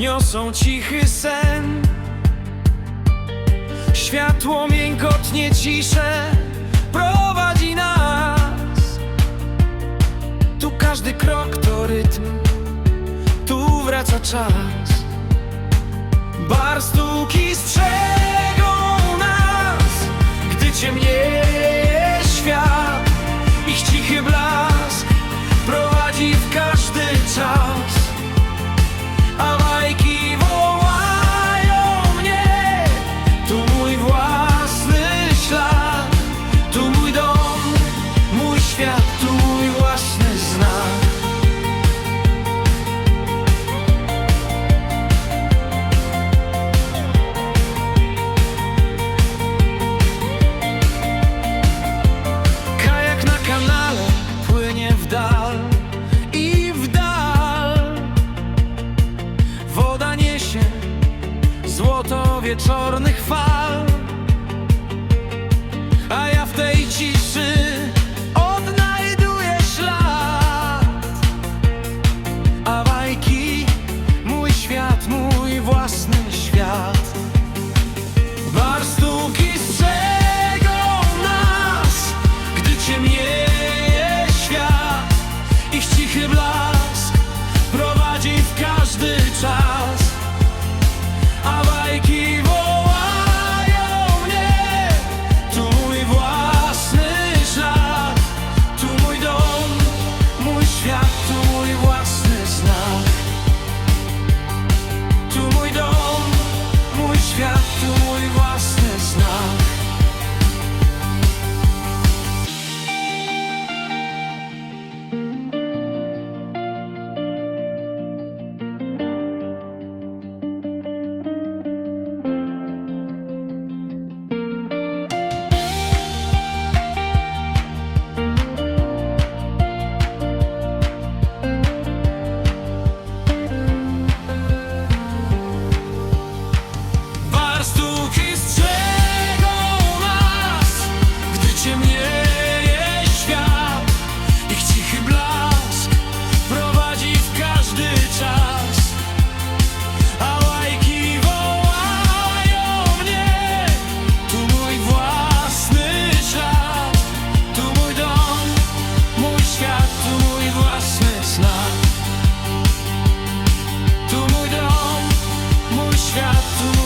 niosą cichy sen. Światło miękotnie ciszę prowadzi nas. Tu każdy krok to rytm, tu wraca czas. Barstuki strzegą świat, tu mój własny znak. Kajak na kanale płynie w dal i w dal. Woda niesie złoto wieczornych fal. hier bleiben. światu.